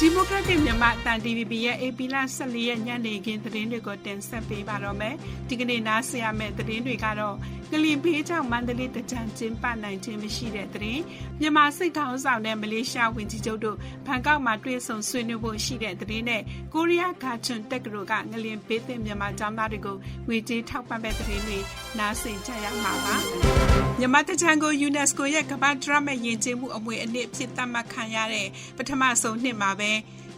ဒီမိုကရက်တစ်မြန်မာအတန် DVB ရဲ့ AP လ14ရက်ညနေခင်းသတင်းတွေကိုတင်ဆက်ပေးပါတော့မယ်။ဒီကနေ့နားဆင်ရမယ့်သတင်းတွေကတော့ ငလင်ဘေးကြောင့်မန္တလေးတကြံကျင်းပနိုင်ခြင်းမရှိတဲ့သတင်း။မြန်မာစစ်ကောင်ဆောင်နဲ့မလေးရှားဝန်ကြီးချုပ်တို့ဘန်ကောက်မှာတွေ့ဆုံဆွေးနွေးဖို့ရှိတဲ့သတင်းနဲ့ကိုရီးယားဂါချွန်တက်ကရိုကငလင်ဘေးသင့်မြန်မာကျောင်းသားတွေကိုငွေကြေးထောက်ပံ့တဲ့သတင်းတွေနားဆင်ကြရမှာပါ။မြန်မာတကြံကို UNESCO ရဲ့ကမ္ဘာ့ဒရမယဉ်ကျေးမှုအမွေအနှစ်ဖြစ်သတ်မှတ်ခံရတဲ့ပထမဆုံးနှစ်မှာပဲ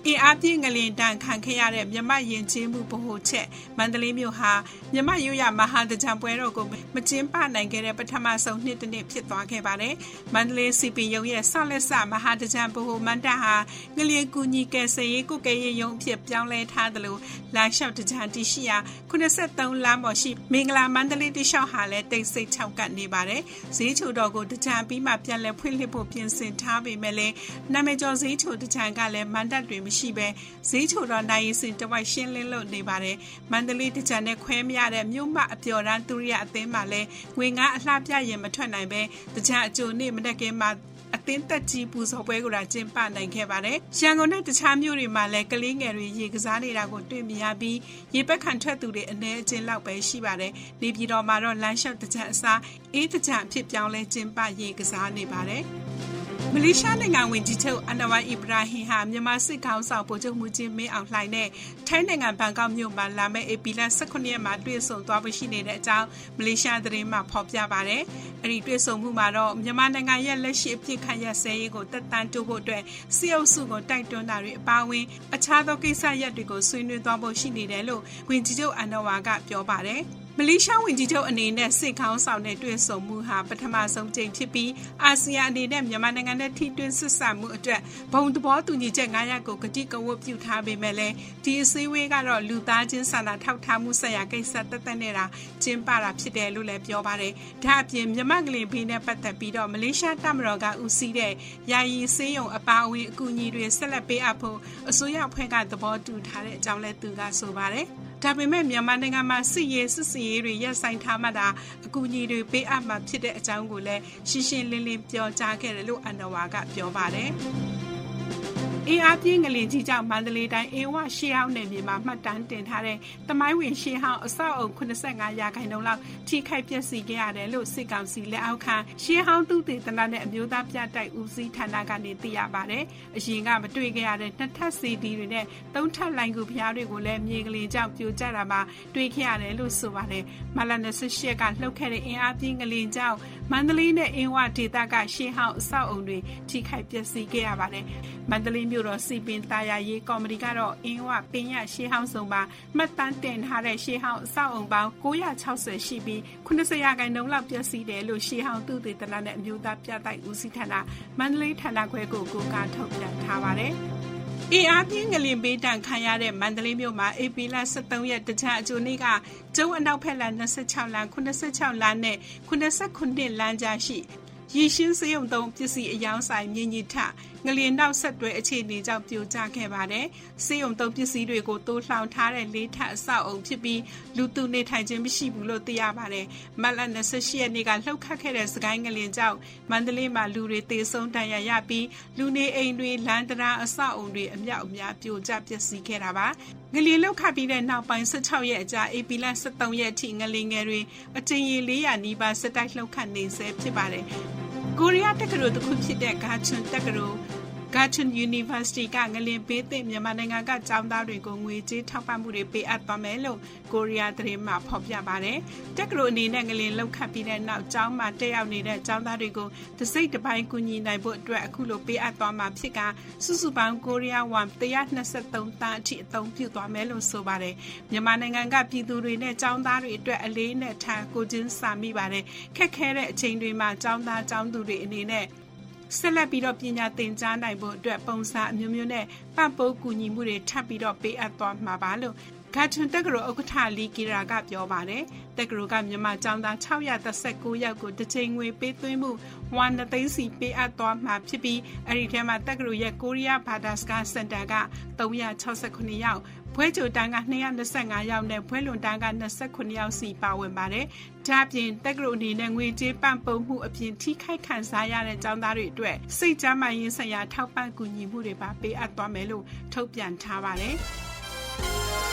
အင်အားပြည့်ငလင်တန်ခံခဲ့ရတဲ့မြမရင်ချင်းမှုဗဟိုချက်မန္တလေးမြို့ဟာမြမရွရမဟာတကြံပွဲတော်ကိုမကျင်းပနိုင်ခဲ့တဲ့ပထမဆုံးနှစ်တစ်နှစ်ဖြစ်သွားခဲ့ပါတယ်။မန္တလေးစီပီယုံရဲ့ဆောက်လက်ဆမဟာတကြံဗဟိုမန္တဟာငလျင်ကူညီကယ်ဆယ်ရေးကုကဲရေးရုံးအဖြစ်ပြောင်းလဲထားတယ်လို့လာလျှောက်တကြံတရှိရာ83လမ်းပေါ်ရှိမင်္ဂလာမန္တလေးတလျှောက်ဟာလည်းတိတ်ဆိတ်ချောက်ကပ်နေပါတယ်။ဈေးချိုတော်ကိုတကြံပြီးမှပြန်လည်ဖွင့်လှစ်ဖို့ပြင်ဆင်ထားပေမဲ့လည်းနာမည်ကျော်ဈေးချိုတကြံကလည်းမန္တတွေမရှိပဲဈေးချိုတော်နိုင်ရင်စင်တဝိုက်ရှင်းလင်းလို့နေပါတယ်။မန္တလေးတကြံနဲ့ခွဲမရတဲ့မြို့မအပျော်ရန်သူရိယအသင်းမှာလည်းငွေငါအလှပြရင်မထွက်နိုင်ပဲတကြံအကျိုးနေ့မနက်ကဲမှာအသင်းသက်ကြီးပူဇော်ပွဲကိုကျင်းပနိုင်ခဲ့ပါတယ်။ရန်ကုန်နဲ့တခြားမြို့တွေမှာလည်းကလေးငယ်တွေရေကစားနေတာကိုတွေ့မြင်ရပြီးရေပက်ခံထွက်သူတွေအ ਨੇ အချင်းလောက်ပဲရှိပါတယ်။နေပြည်တော်မှာတော့လမ်းလျှောက်တကြံအစားအေးတကြံဖြစ်ပြောင်းလဲကျင်းပရေကစားနေပါတယ်။ မလေးရှားနိုင်ငံဝင်ကြီးချုပ်အန်နဝိုင်အီဘရာဟင်ဟာမြန်မာစစ်ကောင်ဆောင်ဗိုလ်ချုပ်မှုချင်းမင်းအောင်လှိုင်နဲ့ထိုင်းနိုင်ငံဘန်ကောက်မြို့မှာလာမယ့်ဧပြီလ18ရက်မှာတွေ့ဆုံသွားဖို့ရှိနေတဲ့အကြောင်းမလေးရှားသတင်းမှဖော်ပြပါဗျ။အဲ့ဒီတွေ့ဆုံမှုမှာတော့မြန်မာနိုင်ငံရဲ့လက်ရှိအဖြစ်ခံရဆဲရေးကိုတက်တန်းတိုးဖို့အတွက်စီအုပ်စုကိုတိုက်တွန်းတာတွေအပါအဝင်အခြားသောကိစ္စရပ်တွေကိုဆွေးနွေးသွားဖို့ရှိနေတယ်လို့ဝင်ကြီးချုပ်အန်နဝါကပြောပါတယ်။မလေးရှားဝန်ကြီးချုပ်အနေနဲ့စစ်ခေါင်းဆောင်နဲ့တွေ့ဆုံမှုဟာပထမဆုံးကြိမ်ဖြစ်ပြီးအာဆီယံအနေနဲ့မြန်မာနိုင်ငံနဲ့ထိတွေ့ဆက်ဆံမှုအတွက်ဘုံသဘောတူညီချက်9ရပ်ကိုကတိကဝတ်ပြုထားပေမဲ့လည်းဒီအစည်းအဝေးကတော့လူသားချင်းစာနာထောက်ထားမှုဆိုင်ရာကိစ္စတက်တက်နေတာကျင်းပတာဖြစ်တယ်လို့လည်းပြောပါတယ်။ဒါအပြင်မြန်မာကလေးဘေးနဲ့ပတ်သက်ပြီးတော့မလေးရှားတပ်မတော်ကဦးစီးတဲ့ယာယီစေးရုံအပါအဝင်အကူအညီတွေဆက်လက်ပေးအပ်ဖို့အစိုးရအဖွဲ့ကသဘောတူထားတဲ့အကြောင်းလည်းသူကဆိုပါတယ်။ ဒါပေမဲ့မြန်မာနိုင်ငံမှာစစ်ရေးစစ်စင်ရေးတွေရပ်ဆိုင်ထားမှတာအကူအညီတွေပေးအပ်မှာဖြစ်တဲ့အကြောင်းကိုလည်းရှင်းရှင်းလင်းလင်းပြောကြားခဲ့တယ်လို့အန်နဝါကပြောပါတယ်။ အင်အားပြင်းငလင်ကြီးကြောင့်မန္တလေးတိုင်းအေဝရှေးဟောင်းနယ်မြေမှာမှတ်တမ်းတင်ထားတဲ့တမိုင်းဝင်ရှေးဟောင်းအဆောက်အုံ85ရာခိုင်နှုန်းလောက်ထိခိုက်ပျက်စီးခဲ့ရတယ်လို့စစ်ကောင်စီလက်အောက်ခံရှေးဟောင်းသူတေသနာနဲ့အမျိုးသားပြတိုက်ဦးစီးဌာနကနေသိရပါတယ်။အရင်ကမတွေ့ခဲ့ရတဲ့နှစ်ထပ်စီဒီတွေနဲ့သုံးထပ်လိုင်ကူဖျားတွေကိုလည်းမြေကလေးကြောင့်ပြိုကျတာမှာတွေ့ခဲ့ရတယ်လို့ဆိုပါတယ်။မလ28ကလှုပ်ခဲ့တဲ့အင်အားပြင်းငလင်ကြောင့် မန္တလေးနဲ့အင်းဝဒေသကရှေးဟောင်းအဆောက်အုံတွေထိခိုက်ပျက်စီးခဲ့ရပါတယ်။မန္တလေးမြို့တော်စီပင်တာယာရေးကော်မတီကတော့အင်းဝပင်ရရှေးဟောင်းဆောင်ပါမှတ်တမ်းတင်ထားတဲ့ရှေးဟောင်းအဆောက်အုံပေါင်း960ရှိပြီး90ရာခိုင်နှုန်းလောက်ပျက်စီးတယ်လို့ရှေးဟောင်းသူတေသနနဲ့အမျိုးသားပြတိုက်ဦးစီးဌာနမန္တလေးဌာနခွဲကိုကိုကထုတ်ပြန်ထားပါတယ်။ အင်အားပြင်းငလင်ပေးတန်ခံရတဲ့မန္တလေးမြို့မှာအေပီလ23ရက်တခြားအကျိုးနေ့ကကျုံအနောက်ဖက်လန်26လမ်း86လမ်းနဲ့89လမ်းကြားရှိ ရည်ရှင်းစရုံသုံးပစ္စည်းအယောင်းဆိုင်မြင့်ကြီးထငလျင်နောက်ဆက်တွဲအခြေအနေကြောင့်ပြိုကျခဲ့ပါတယ်။စေယုံသုံးပစ္စည်းတွေကိုတိုးလှောင်ထားတဲ့လေးထပ်အဆောက်အုံဖြစ်ပြီးလူသူနေထိုင်ခြင်းမရှိဘူးလို့သိရပါတယ်။မတ်လ28ရက်နေ့ကလှုပ်ခတ်ခဲ့တဲ့စကိုင်းငလျင်ကြောင့်မန္တလေးမှာလူတွေတေဆုံးဒဏ်ရာရပြီးလူနေအိမ်တွေလမ်းတရာအဆောက်အုံတွေအမြောက်အများပြိုကျပျက်စီးခဲ့တာပါ။ငလျင်လှုပ်ခတ်ပြီးတဲ့နောက်ပိုင်း16ရက်အကြာအေပီလ23ရက်ထိငလျင်ငယ်တွေအကျဉ်းရီ400နီးပါးစက်တိုက်လှုပ်ခတ်နေဆဲဖြစ်ပါတယ်။ ကိုရီးယားတက္ကသိုလ်တစ်ခုဖြစ်တဲ့ဂါချွန်တက္ကသိုလ် Garden University ကငလင်ပေးသည့်မြန်မာနိုင်ငံကကျောင်းသားတွေကိုငွေကြေးထောက်ပံ့မှုတွေပေးအပ်သွားမယ်လို့ကိုရီးယားသတင်းမှဖော်ပြပါတယ်။တက္ကသိုလ်အနေနဲ့ငလင်လောက်ခတ်ပြီးတဲ့နောက်ကျောင်းမှာတက်ရောက်နေတဲ့ကျောင်းသားတွေကိုတစိမ့်တစ်ပိုင်းကူညီနိုင်ဖို့အတွက်အခုလိုပေးအပ်သွားမှာဖြစ်ကစုစုပေါင်းကိုရီးယားဝမ်123တန်းအထိအသုံးပြုသွားမယ်လို့ဆိုပါတယ်။မြန်မာနိုင်ငံကပြည်သူတွေနဲ့ကျောင်းသားတွေအတွက်အလေးနဲ့ထားကိုချင်းစာမိပါတယ်။ခက်ခဲတဲ့အချိန်တွေမှာကျောင်းသားကျောင်းသူတွေအနေနဲ့ ဆက်လက်ပြီးတော့ပညာသင်ကြားနိုင်ဖို့အတွက်ပုံစံအမျိုးမျိုးနဲ့ပံ့ပိုးကူညီမှုတွေထပ်ပြီးတော့ပေးအပ်သွားမှာပါလို့ ဂါထွန်တက္ကသိုလ်ဥက္ကဋ္ဌလီကီရာကပြောပါတယ်တက္ကသိုလ်ကမြန်မာကျောင်းသား639ယောက်ကိုတစ်ချိန်ငွေပေးသွင်းမှု1သိန်းစီပေးအပ်သွားမှာဖြစ်ပြီးအဲ့ဒီထဲမှာတက္ကသိုလ်ရဲ့ကိုရီးယားဘာသာစကားစင်တာက369ယောက်ဘွဲကြိုတန်းက225ယောက်နဲ့ဘွဲလွန်တန်းက29ယောက်စီပါဝင်ပါတယ်။ဒါ့အပြင်တက္ကသိုလ်အနေနဲ့ငွေကြေးပံ့ပိုးမှုအပြင်ထိခိုက်ခံစားရတဲ့ကျောင်းသားတွေအတွက်စိတ်ကြမ်းမှရင်းဆိုင်ရာထောက်ပံ့ကူညီမှုတွေပါပေးအပ်သွားမယ်လို့ထုတ်ပြန်ထားပါတယ်။